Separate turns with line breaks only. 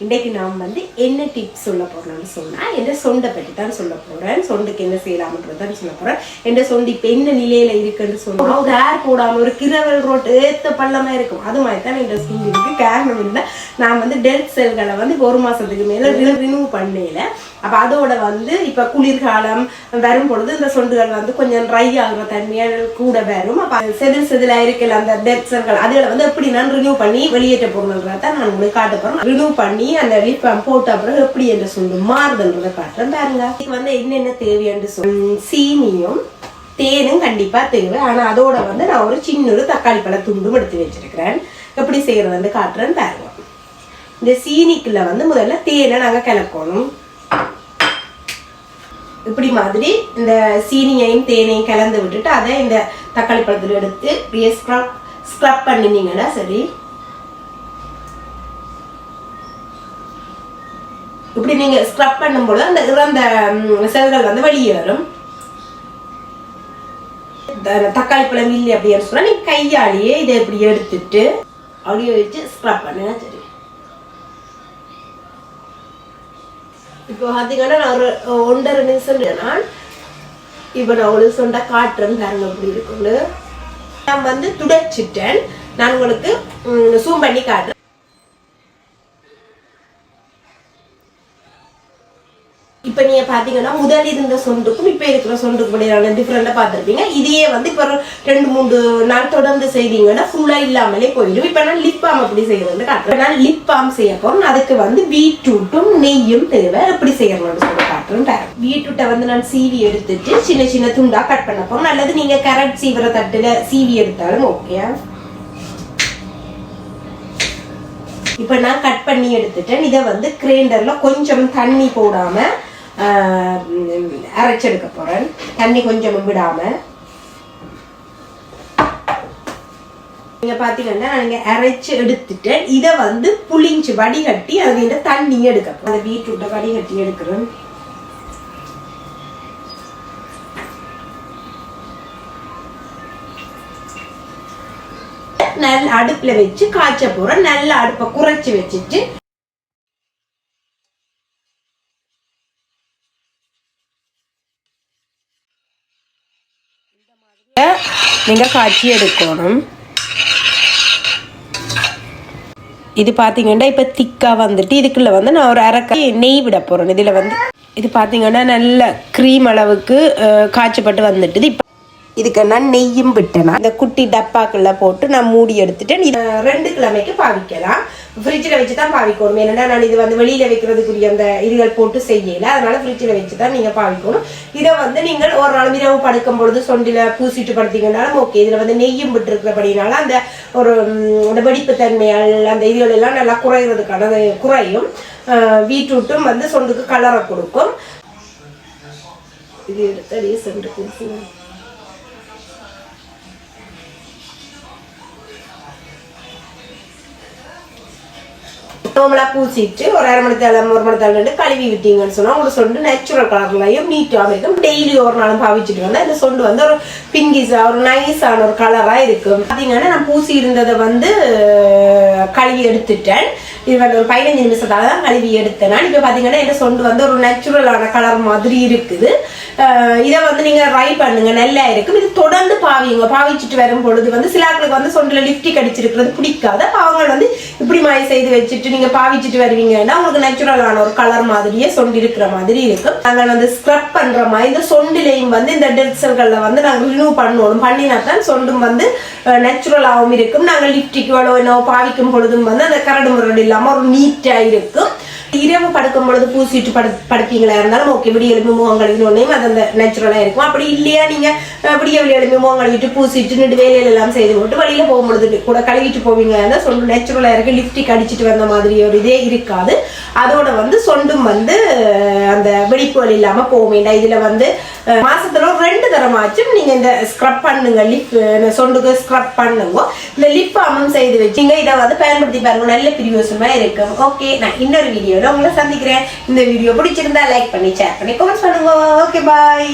இன்றைக்கு நான் வந்து என்ன டிப்ஸ் சொல்ல போகிறோம்னு சொன்னால் எந்த சொண்டை பற்றி தான் சொல்ல போகிறேன் சொண்டுக்கு என்ன செய்யலாம்ன்றது தான் சொல்ல போகிறேன் எந்த சொண்டு இப்போ என்ன நிலையில் இருக்குன்னு சொன்னால் ஒரு ஏர் போடாமல் ஒரு கிரவல் ரோட் ஏத்த பள்ளமாக இருக்கும். அது மாதிரி தான் எங்கள் சொண்டு இருக்கு. காரணம் இல்லை நான் வந்து டெல்ட் செல்களை வந்து ஒரு மாதத்துக்கு மேலே ரினூவ் பண்ணல. அப்போ அதோட வந்து இப்போ குளிர்காலம் வரும் பொழுது இந்த சொண்டுகள் வந்து கொஞ்சம் ட்ரை ஆகுற தன்மையா கூட வரும். அப்போ அது செதில் செதிலா இருக்கல அந்த டெட் செல்கள் அதுகளை வந்து எப்படி நான் ரினியூவ் பண்ணி வெளியேற்ற போறதுன்றத நான் உங்களுக்கு காட்ட போகிறேன் ரினியூவ் பண்ணி அந்த லிப் போட்ட அப்புறம் எப்படி என்று சொல்லு. மாறுதல்ன்றதை காட்டுறேன் பாருங்க. இதுக்கு வந்து என்னென்ன தேவைன்னு சொல்லு. சீனியும் தேனும் கண்டிப்பா தேவை. ஆனா அதோட வந்து நான் ஒரு சின்ன ஒரு தக்காளி பழ துண்டும் எடுத்து வச்சிருக்கிறேன். எப்படி செய்யறதுன்னு காட்டுறேன் பாருங்க. இந்த சீனிக்குள்ள வந்து முதல்ல தேனை நாங்க கலக்கணும். இப்படி மாதிரி இந்த சீனியையும் தேனையும் கலந்து விட்டுட்டு அதை இந்த தக்காளி பழத்துல எடுத்து ஸ்க்ரப் ஸ்க்ரப் பண்ணினீங்கன்னா சரி. இப்படி நீங்க ஸ்க்ரப் பண்ணும்போது அந்த இறந்த செல்கள் வந்து வெளியே வரும். தக்காளி பழம் இல்லை அப்படின்னு சொன்னா நீங்க கையாலேயே இதை இப்படி எடுத்துட்டு அப்படியே வச்சு ஸ்க்ரப் பண்ணினா சரி இப்போ பார்த்தீங்கன்னா நான் ஒரு ஒன்றரை நிமிஷம் நான் இப்போ நான் உங்களுக்கு சொன்ன காட்டுறேன் பாருங்க அப்படி இருக்குன்னு நான் வந்து துடைச்சிட்டேன். நான் உங்களுக்கு சூம் பண்ணி காட்டுறேன். இப்போ நீங்க பாத்தீங்கன்னா முதல் இருந்த சொண்டுக்கும் இப்போ இருக்கிற சொண்டுக்கும் இடையிலான டிஃப்ரெண்ட்டாக பார்த்துருப்பீங்க. இதையே வந்து இப்போ ரெண்டு மூணு நாள் தொடர்ந்து செய்தீங்கன்னா ஃபுல்லா இல்லாமலே போயிடும். இப்போ நான் லிப் பாம் எப்படி செய்யறது காட்டுறேன். நான் லிப் பாம் செய்ய போறேன். அதுக்கு வந்து பீட்ரூட்டும் நெய்யும் தேவை. எப்படி செய்யணும்னு சொல்லி காட்டுறேன். பீட்ரூட்டை வந்து நான் சீவி எடுத்துட்டு சின்ன சின்ன துண்டா கட் பண்ண போறேன். அல்லது நீங்க கேரட் சீவிர தட்டுல சீவி எடுத்தாலும் ஓகே இப்போ நான் கட் பண்ணி எடுத்துட்டேன். இதை வந்து கிரைண்டர்ல கொஞ்சம் தண்ணி போடாம அரைச்செடுக்க போகிறேன் தண்ணி கொஞ்சம் விடாம. நீங்கள் பார்த்தீங்கன்னா நான் இங்க எடுத்துட்டேன். இதை வந்து புளிஞ்சு வடிகட்டி அது இந்த தண்ணி எடுக்க போறேன். அந்த பீட்ரூட்டை வடிகட்டி எடுக்கிறேன். நல்ல அடுப்பில் வச்சு காய்ச்ச போகிறேன் நல்ல அடுப்பை குறைச்சி வச்சுட்டு நீங்க காய்ச்சி எடுக்கணும். இது பாத்தீங்கன்னா இப்ப திக்கா வந்துட்டு இதுக்குள்ள வந்து நான் ஒரு அரைக்காய் நெய் விட போறேன். இதுல வந்து இது பாத்தீங்கன்னா நல்ல க்ரீம் அளவுக்கு காய்ச்சப்பட்டு வந்துட்டு இப்ப இதுக்கு நான் நெய்யும் விட்டேனா. இந்த குட்டி டப்பாக்குள்ள போட்டு நான் மூடி எடுத்துட்டேன். இது ரெண்டு கிழமைக்கு பாவிக்கலாம். ஃப்ரிட்ஜில் வச்சு தான் பாவிக்கணும். ஏன்னா நான் இது வந்து வெளியில் வைக்கிறதுக்குரிய அந்த இதுகள் போட்டு செய்யல. அதனால ஃப்ரிட்ஜில் வச்சு தான் நீங்கள் பாவிக்கணும். இதை வந்து நீங்கள் ஒரு நாள் இரவு படுக்கும் பொழுது சொண்டில பூசிட்டு படுத்தீங்கன்னாலும் ஓகே இதில் வந்து நெய்யும் விட்டுருக்கிறபடினால அந்த ஒரு அந்த வெடிப்பு தன்மையால் அந்த இதுகள் எல்லாம் நல்லா குறைகிறதுக்கான குறையும். பீட்ரூட்டும் வந்து சொண்டுக்கு கலரை கொடுக்கும். இது எடுத்து ரீசெண்ட் கொடுக்கணும் நார்மலாக பூசிட்டு ஒரு அரை மணி தேலம் ஒரு மணி தேலம் கழுவி விட்டீங்கன்னு சொன்னா உங்களுக்கு சொண்டு நேச்சுரல் கலர்லயும் நீட்டாகவும் இருக்கும் டெய்லி ஒரு நாளும் பாவிச்சுட்டு வந்தால் இந்த சொண்டு வந்து ஒரு பிங்கிஸாக ஒரு நைஸான ஒரு கலரா இருக்கும். பார்த்தீங்கன்னா நான் பூசி இருந்ததை வந்து கழுவி எடுத்துட்டேன். இது வந்து ஒரு பதினஞ்சு நிமிஷத்தால் தான் கழுவி எடுத்தேன். நான் இப்போ பார்த்தீங்கன்னா இந்த சொண்டு வந்து ஒரு நேச்சுரலான கலர் மாதிரி இருக்குது. இதை வந்து நீங்கள் ட்ரை பண்ணுங்க நல்லா இருக்கும். இது தொடர்ந்து பாவிங்க. பாவிச்சுட்டு வரும் பொழுது வந்து சிலாக்களுக்கு வந்து சொண்டில் லிப்டிக் அடிச்சிருக்கிறது பிடிக்காத. பாவங்கள் வந்து இப்படி மாதிரி செய்து வச்சுட்டு நீங்கள் பாவிச்சுட்டு வருவீங்கன்னா உங்களுக்கு நேச்சுரலான ஒரு கலர் மாதிரியே சொண்டு இருக்கிற மாதிரி இருக்கும். நாங்கள் வந்து ஸ்க்ரப் பண்ணுற மாதிரி இந்த சொண்டிலையும் வந்து இந்த டெட் வந்து நாங்கள் ரிமூவ் பண்ணணும். பண்ணினா தான் சொண்டும் வந்து நேச்சுரலாகவும் இருக்கும். நாங்கள் லிப்டிக்கோ என்னவோ பாவிக்கும் பொழுதும் வந்து அந்த கரடு முரடு இல்லாம ஒரு நீட்டா இருக்கும் இரவு படுக்கும் பொழுது பூசிட்டு படு படுப்பீங்களா? இருந்தாலும் ஓகே விடிய எழுப்பி முகம் கழுவினோடனே அது அந்த நேச்சுரலா இருக்கும். அப்படி இல்லையா நீங்க? அஹ், விடிய வெளிய எழுப்பி முகம் கழுவிட்டு பூசிட்டு நின்று வேலையில எல்லாம் செய்து போட்டு வெளியில போகும் பொழுது கூட கழுவிட்டு போவீங்களா? இருந்தால் சொண்டு நேச்சுரலா இருக்கு. லிப்டிக் அடிச்சிட்டு வந்த மாதிரி ஒரு இதே இருக்காது. அதோட வந்து சொண்டும் வந்து அந்த வெடிப்புகள் இல்லாம போக வேண்டாம். இதுல வந்து மாசத்துல ரெண்டு தரமாச்சும் நீங்க இந்த ஸ்க்ரப் பண்ணுங்க. லிப் சொண்டுக்கு ஸ்க்ரப் பண்ணுங்க. இந்த லிப் அமம் செய்து வச்சுங்க. இதை வந்து பயன்படுத்தி பாருங்க. நல்ல பிரியோசமா இருக்கும் ஓகே நான் இன்னொரு வீடியோ வீடியோல உங்களை சந்திக்கிறேன். இந்த வீடியோ பிடிச்சிருந்தா லைக் பண்ணி ஷேர் பண்ணி கமெண்ட்ஸ் பண்ணுங்க. Okay bye